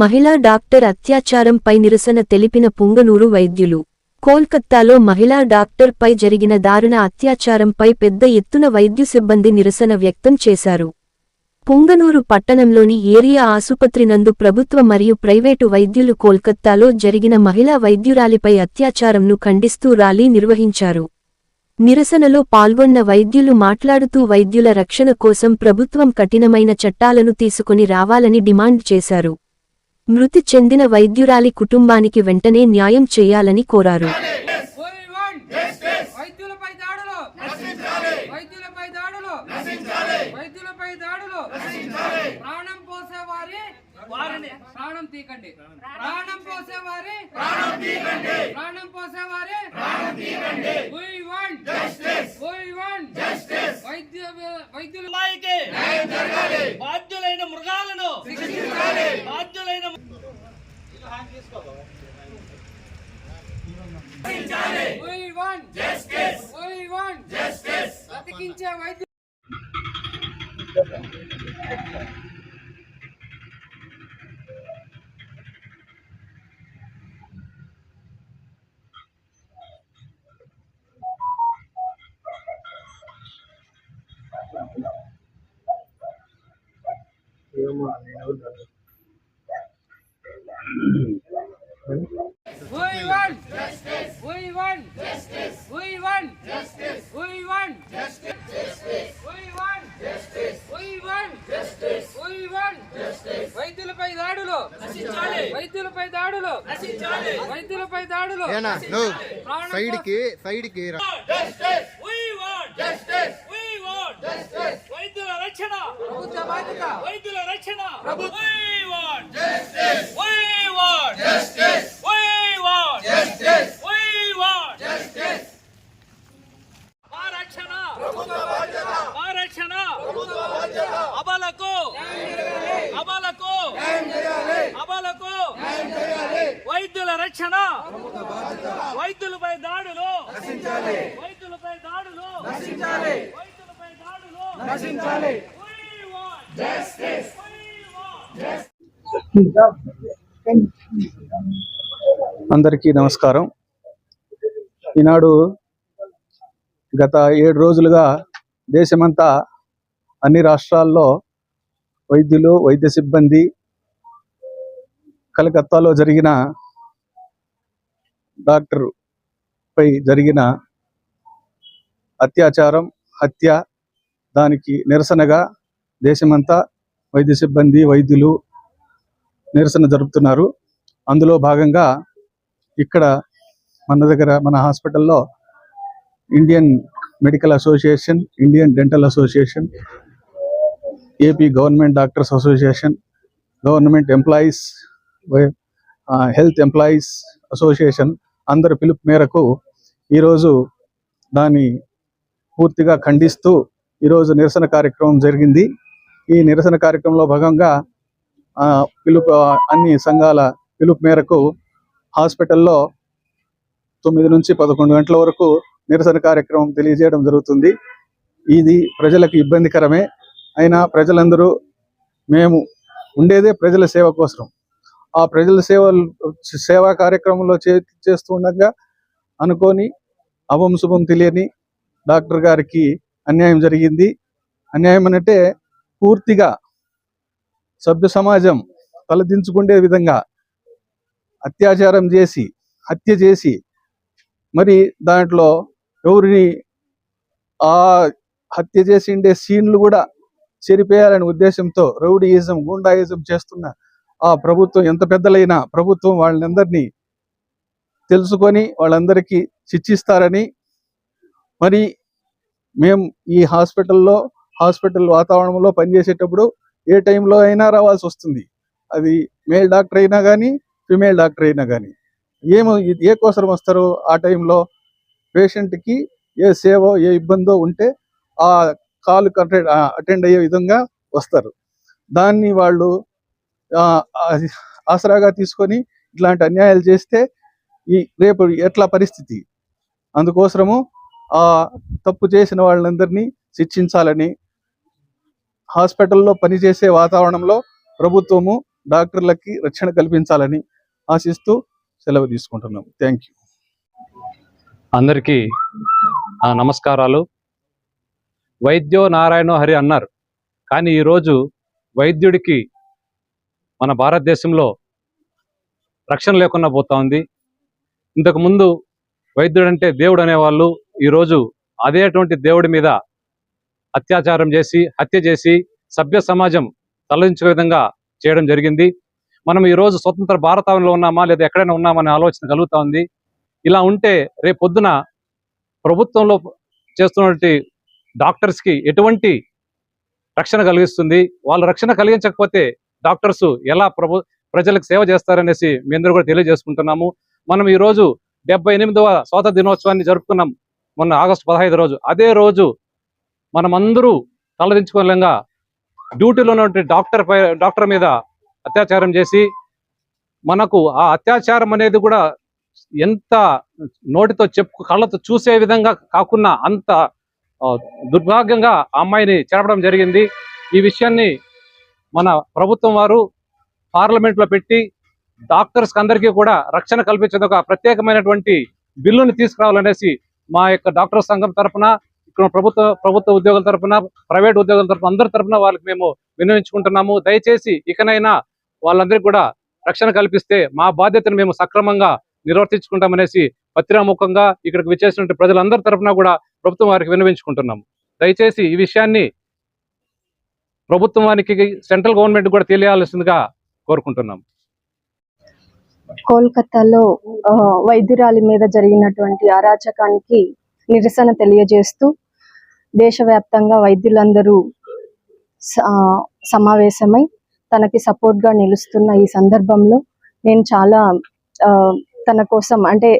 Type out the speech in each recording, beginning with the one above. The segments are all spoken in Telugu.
మహిళా డాక్టర్ అత్యాచారంపై నిరసన తెలిపిన పుంగనూరు వైద్యులు. కోల్కత్తాలో మహిళా డాక్టర్పై జరిగిన దారుణ అత్యాచారంపై పెద్ద ఎత్తున వైద్య సిబ్బంది నిరసన వ్యక్తం చేశారు. పుంగనూరు పట్టణంలోని ఏరియా ఆసుపత్రి నందు ప్రభుత్వ మరియు ప్రైవేటు వైద్యులు కోల్కత్తాలో జరిగిన మహిళా వైద్యురాలిపై అత్యాచారంను ఖండిస్తూ ర్యాలీ నిర్వహించారు. నిరసనలో పాల్గొన్న వైద్యులు మాట్లాడుతూ వైద్యుల రక్షణ కోసం ప్రభుత్వం కఠినమైన చట్టాలను తీసుకుని రావాలని డిమాండ్ చేశారు. మృతి చెందిన వైద్యురాలి కుటుంబానికి వెంటనే న్యాయం చేయాలని కోరారు. ఓయ్ వన్ వైద్యులపై దాడులు ప్రాణం పోసే వారిని ప్రాణం తీకండి ప్రాణం పోసే ప్రాణం తీకండి ప్రాణం పోసే వారి ప్రాణం తీకండి We want justice. We want justice. We want justice. We want justice. We want justice. We want justice. We want justice. వైద్యులపై దాడులు నశించాలి వైద్యులపై దాడులు నశించాలి వైద్యులపై దాడులు ఏనా నువ్వు ప్రాణం సైడ్కి సైడ్కి రా. We want justice. We want justice. వైద్యుల రక్షణ ప్రభుత్వ బాధ్యత. వైద్యుల రక్షణ. want justice. We want justice. మా రక్షణ. మా రక్షణ. అబలకు అబలకు అబలకు వైద్యుల రక్షణ. వైద్యులపై దాడులు. వైద్యులపై దాడులు. వైద్యులపై దాడులు. నశించాలి. అందరికీ నమస్కారం. ఈనాడు గత ఏడు రోజులుగా దేశమంతా అన్ని రాష్ట్రాల్లో వైద్యులు వైద్య సిబ్బంది కలకత్తాలో జరిగిన డాక్టర్ పై జరిగిన అత్యాచారం హత్య దానికి నిరసనగా దేశమంతా వైద్య సిబ్బంది వైద్యులు నిరసన జరుపుతున్నారు. అందులో భాగంగా ఇక్కడ మన దగ్గర మన హాస్పిటల్లో Indian medical association Indian dental association AP government doctors association government employees health employees association అందరి పిలుపు మేరకు ఈరోజు దాన్ని పూర్తిగా ఖండిస్తూ ఈరోజు నిరసన కార్యక్రమం జరిగింది. ఈ నిరసన కార్యక్రమంలో భాగంగా ఆ, పిలుపు అన్ని సంఘాల పిలుపు మేరకు హాస్పిటల్లో తొమ్మిది నుంచి పదకొండు గంటల వరకు నిరసన కార్యక్రమం తెలియజేయడం జరుగుతుంది. ఇది ప్రజలకు ఇబ్బందికరమే. అయినా ప్రజలందరూ మేము ఉండేదే ప్రజల సేవ కోసం. ఆ ప్రజల సేవ సేవా కార్యక్రమంలో చే చేస్తూ ఉండగా అనుకోని అభం శుభం తెలియని డాక్టర్ గారికి అన్యాయం జరిగింది. అన్యాయం అనంటే పూర్తిగా సభ్య సమాజం తలదించుకునే విధంగా అత్యాచారం చేసి హత్య చేసి మరి దాంట్లో ఎవరిని ఆ హత్య చేసి ఉండే సీన్లు కూడా చెరిపేయాలనే ఉద్దేశంతో రౌడీయిజం గుండాయిజం చేస్తున్న ఆ ప్రభుత్వం ఎంత పెద్దలైనా ప్రభుత్వం వాళ్ళందరినీ తెలుసుకొని వాళ్ళందరికీ శిక్షిస్తారని మరి మేము ఈ హాస్పిటల్లో హాస్పిటల్ వాతావరణంలో పనిచేసేటప్పుడు ఏ టైంలో అయినా రావాల్సి వస్తుంది. అది మేల్ డాక్టర్ అయినా కానీ ఫిమేల్ డాక్టర్ అయినా కానీ ఏమో ఏ కోసం వస్తారో ఆ టైంలో పేషెంట్కి ఏ సేవో ఏ ఇబ్బందో ఉంటే ఆ కాల్ అటెండ్ అయ్యే విధంగా వస్తారు. దాన్ని వాళ్ళు ఆసరాగా తీసుకొని ఇట్లాంటి అన్యాయాలు చేస్తే ఈ రేపు ఎట్లా పరిస్థితి? అందుకోసము ఆ తప్పు చేసిన వాళ్ళందరినీ శిక్షించాలని హాస్పిటల్లో పనిచేసే వాతావరణంలో ప్రభుత్వము డాక్టర్లకి రక్షణ కల్పించాలని ఆశిస్తూ సెలవు తీసుకుంటున్నాం. Thank you. అందరికీ ఆ నమస్కారాలు. వైద్యో నారాయణో హరి అన్నారు. కానీ ఈరోజు వైద్యుడికి మన భారతదేశంలో రక్షణ లేకుండా పోతా ఉంది. ఇంతకుముందు వైద్యుడు అంటే దేవుడు అనేవాళ్ళు ఈరోజు అదేటువంటి దేవుడి మీద అత్యాచారం చేసి హత్య చేసి సభ్య సమాజం తలదించే విధంగా చేయడం జరిగింది. మనం ఈరోజు స్వతంత్ర భారతంలో ఉన్నామా లేదా ఎక్కడైనా ఉన్నామనే ఆలోచన కలుగుతా ఉంది. ఇలా ఉంటే రేపు పొద్దున ప్రభుత్వంలో చేస్తున్నటువంటి డాక్టర్స్కి ఎటువంటి రక్షణ కలిగిస్తుంది? వాళ్ళు రక్షణ కలిగించకపోతే డాక్టర్స్ ఎలా ప్రభు ప్రజలకు సేవ చేస్తారనేసి మీ అందరూ కూడా తెలియజేసుకుంటున్నాము. మనం ఈరోజు డెబ్బై ఎనిమిదవ స్వాతంత్ర దినోత్సవాన్ని జరుపుకున్నాం. మొన్న ఆగస్టు పదహైదు రోజు. అదే రోజు మనం అందరూ తలదించుకోలేంగా డ్యూటీలో ఉన్నటువంటి డాక్టర్ పై డాక్టర్ మీద అత్యాచారం చేసి మనకు ఆ అత్యాచారం అనేది కూడా ఎంత నోటితో చెప్పు కళ్ళతో చూసే విధంగా కాకుండా అంత దుర్భాగ్యంగా అమ్మాయిని చేరపడం జరిగింది. ఈ విషయాన్ని మన ప్రభుత్వం వారు పార్లమెంట్లో పెట్టి డాక్టర్స్ అందరికీ కూడా రక్షణ కల్పించేందుకు ఒక ప్రత్యేకమైనటువంటి బిల్లుని తీసుకురావాలనేసి మా యొక్క డాక్టర్ సంఘం తరఫున ఇక్కడ ప్రభుత్వ ప్రభుత్వ ఉద్యోగుల తరపున ప్రైవేట్ ఉద్యోగుల తరపున అందరి తరపున వాళ్ళకి మేము వినియోగించుకుంటున్నాము. దయచేసి ఇకనైనా వాళ్ళందరికీ కూడా రక్షణ కల్పిస్తే మా బాధ్యతను మేము సక్రమంగా నిర్వర్తించుకుంటామనేసి పత్రికాముఖంగా ఇక్కడికి విచ్చేసినటువంటి ప్రజలందరి తరపున కూడా ప్రభుత్వం వారికి విన్నవించుకుంటున్నాము. దయచేసి ఈ విషయాన్ని ప్రభుత్వానికి సెంట్రల్ గవర్నమెంట్ కూడా తెలియాల్సిందిగా కోరుకుంటున్నాం కోల్కతాలో వైద్యురాలి మీద జరిగినటువంటి అరాచకానికి నిరసన తెలియజేస్తూ దేశవ్యాప్తంగా వైద్యులందరూ సమావేశమై తనకి సపోర్ట్గా గా నిలుస్తున్న ఈ సందర్భంలో నేను చాలా ఆ, తన కోసం అంటే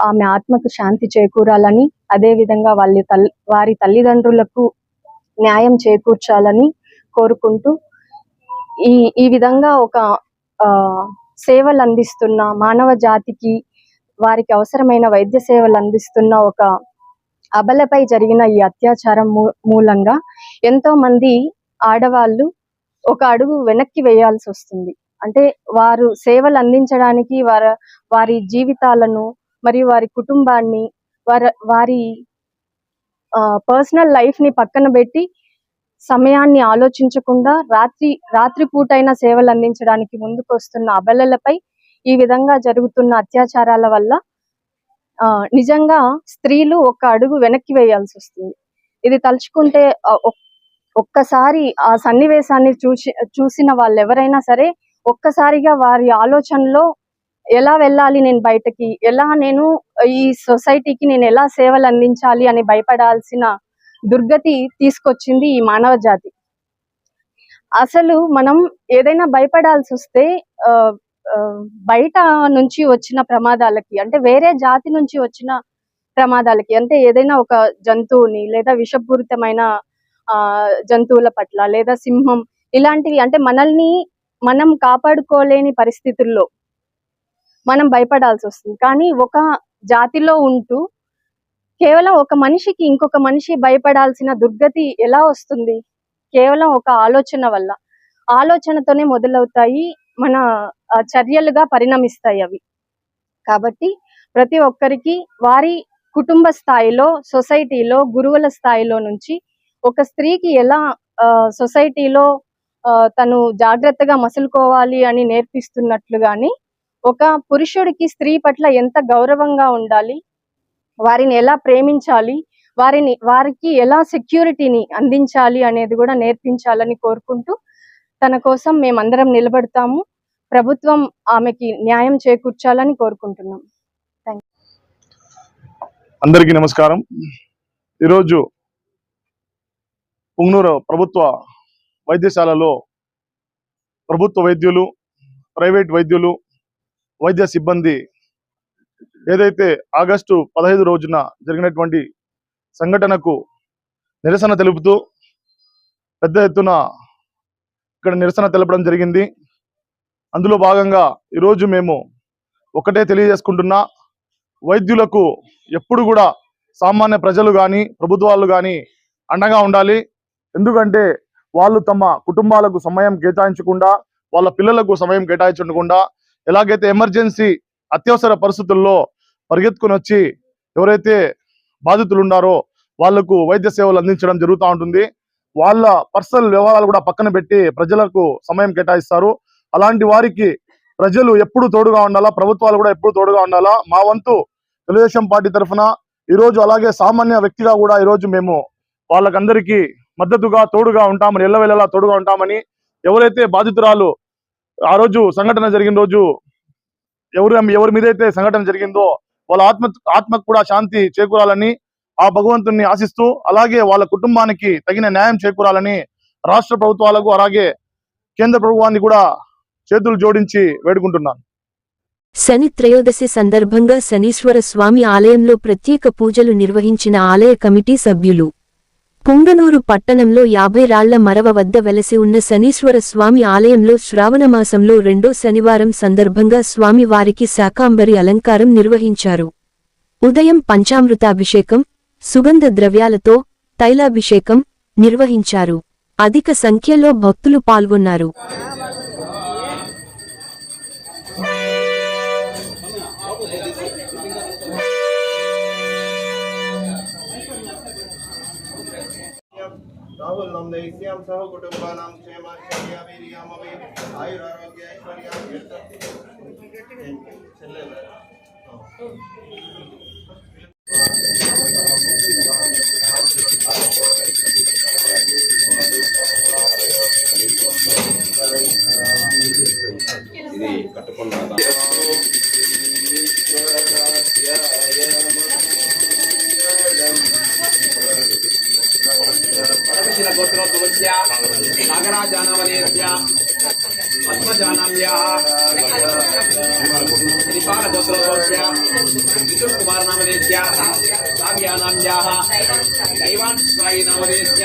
ఆమె ఆత్మకు శాంతి చేకూరాలని అదే విధంగా వాళ్ళ తల్లి వారి తల్లిదండ్రులకు న్యాయం చేకూర్చాలని కోరుకుంటూ ఈ ఈ విధంగా ఒక సేవలు అందిస్తున్న మానవ జాతికి వారికి అవసరమైన వైద్య సేవలు అందిస్తున్న ఒక అబలపై జరిగిన ఈ అత్యాచారం మూ- మూలంగా ఎంతో మంది ఆడవాళ్ళు ఒక అడుగు వెనక్కి వేయాల్సి వస్తుంది. అంటే వారు సేవలు అందించడానికి వారి వారి జీవితాలను మరియు వారి కుటుంబాన్ని వారి వారి పర్సనల్ లైఫ్ని పక్కన పెట్టి సమయాన్ని ఆలోచించకుండా రాత్రి రాత్రిపూటైన సేవలు అందించడానికి ముందుకు వస్తున్న అబలలపై ఈ విధంగా జరుగుతున్న అత్యాచారాల వల్ల నిజంగా స్త్రీలు ఒక అడుగు వెనక్కి వేయాల్సి వస్తుంది. ఇది తలుచుకుంటే ఒక్కసారి ఆ సన్నివేశాన్ని చూసి చూసిన వాళ్ళు ఎవరైనా సరే ఒక్కసారిగా వారి ఆలోచనలో ఎలా వెళ్ళాలి నేను బయటకి ఎలా నేను ఈ సొసైటీకి నేను ఎలా సేవలు అందించాలి అని భయపడాల్సిన దుర్గతి తీసుకొచ్చింది ఈ మానవ జాతి అసలు మనం ఏదైనా భయపడాల్సి వస్తే ఆ, బయట నుంచి వచ్చిన ప్రమాదాలకి అంటే వేరే జాతి నుంచి వచ్చిన ప్రమాదాలకి అంటే ఏదైనా ఒక జంతువుని లేదా విషపూరితమైన ఆ జంతువుల పట్ల లేదా సింహం ఇలాంటివి అంటే మనల్ని మనం కాపాడుకోలేని పరిస్థితుల్లో మనం భయపడాల్సి వస్తుంది. కానీ ఒక జాతిలో ఉంటూ కేవలం ఒక మనిషికి ఇంకొక మనిషి భయపడాల్సిన దుర్గతి ఎలా వస్తుంది? కేవలం ఒక ఆలోచన వల్ల. ఆలోచనతోనే మొదలవుతాయి మన చర్యలుగా పరిణమిస్తాయి అవి. కాబట్టి ప్రతి ఒక్కరికి వారి కుటుంబ స్థాయిలో సొసైటీలో గురువుల స్థాయిలో నుంచి ఒక స్త్రీకి ఎలా ఆ, సొసైటీలో ఆ, తను జాగ్రత్తగా మసులుకోవాలి అని నేర్పిస్తున్నట్లుగాని ఒక పురుషుడికి స్త్రీ పట్ల ఎంత గౌరవంగా ఉండాలి వారిని ఎలా ప్రేమించాలి వారిని వారికి ఎలా సెక్యూరిటీని అందించాలి అనేది కూడా నేర్పించాలని కోరుకుంటూ తన కోసం మేమందరం నిలబడతాము. ప్రభుత్వం ఆమెకి న్యాయం చేకూర్చాలని కోరుకుంటున్నాం. అందరికీ నమస్కారం. ఈరోజు పుంగనూరు ప్రభుత్వ వైద్యశాలలో ప్రభుత్వ వైద్యులు ప్రైవేట్ వైద్యులు వైద్య సిబ్బంది ఏదైతే ఆగస్టు పదహైదు రోజున జరిగినటువంటి సంఘటనకు నిరసన తెలుపుతూ పెద్ద ఎత్తున ఇక్కడ నిరసన తెలపడం జరిగింది. అందులో భాగంగా ఈరోజు మేము ఒకటే తెలియజేసుకుంటున్నా వైద్యులకు ఎప్పుడు కూడా సామాన్య ప్రజలు కానీ ప్రభుత్వాలు కానీ అండగా ఉండాలి. ఎందుకంటే వాళ్ళు తమ కుటుంబాలకు సమయం కేటాయించకుండా వాళ్ళ పిల్లలకు సమయం కేటాయించకుండా ఎలాగైతే ఎమర్జెన్సీ అత్యవసర పరిస్థితుల్లో పరిగెత్తుకుని వచ్చి ఎవరైతే బాధితులు ఉన్నారో వాళ్ళకు వైద్య సేవలు అందించడం జరుగుతూ ఉంటుంది. వాళ్ళ పర్సనల్ వ్యవహారాలు కూడా పక్కన పెట్టి ప్రజలకు సమయం కేటాయిస్తారు. అలాంటి వారికి ప్రజలు ఎప్పుడు తోడుగా ఉండాలా? ప్రభుత్వాలు కూడా ఎప్పుడు తోడుగా ఉండాలా? మా వంతు తెలుగుదేశం పార్టీ తరఫున ఈ రోజు అలాగే సామాన్య వ్యక్తిగా కూడా ఈ రోజు మేము వాళ్ళకందరికీ మద్దతుగా తోడుగా ఉంటామని ఎల్లవెల్లలా తోడుగా ఉంటామని ఎవరైతే బాధితురాలు ఆ రోజు సంఘటన జరిగిన రోజు ఎవరు ఎవరి మీదైతే సంఘటన జరిగిందో వాళ్ళ ఆత్మ ఆత్మకు కూడా శాంతి చేకూరాలని ఆ భగవంతుని ఆశిస్తూ అలాగే వాళ్ళ కుటుంబానికి తగిన న్యాయం చేకూరాలని రాష్ట్ర ప్రభుత్వాలకు అలాగే కేంద్ర ప్రభుత్వాన్ని కూడా చేతులు జోడించి వేడుకుంటున్నాను. శని త్రయోదశి సందర్భంగా శనీశ్వర స్వామి ఆలయంలో ప్రత్యేక పూజలు నిర్వహించిన ఆలయ కమిటీ సభ్యులు. పుంగనూరు పట్టణంలో యాభై రాళ్ళ మరవ వద్ద వెలసి ఉన్న శనీశ్వర స్వామి ఆలయంలో శ్రావణమాసంలో రెండో శనివారం సందర్భంగా స్వామివారికి శాకాంబరి అలంకారం నిర్వహించారు. ఉదయం పంచామృతాభిషేకం సుగంధ ద్రవ్యాలతో తైలాభిషేకం నిర్వహించారు. అధిక సంఖ్యలో భక్తులు పాల్గొన్నారు. రాహుల్ నందయిస్యాం సహ కుటుంబానాం క్షేమ ఆయురారోగ్య ఐశ్వర్య శ్రీపాల గోత్రోద్భవస్య విష్ణు కుమార్ నామనేస్య కావ్యానామ్యాः దైవాన్ స్వాయి నామనేస్య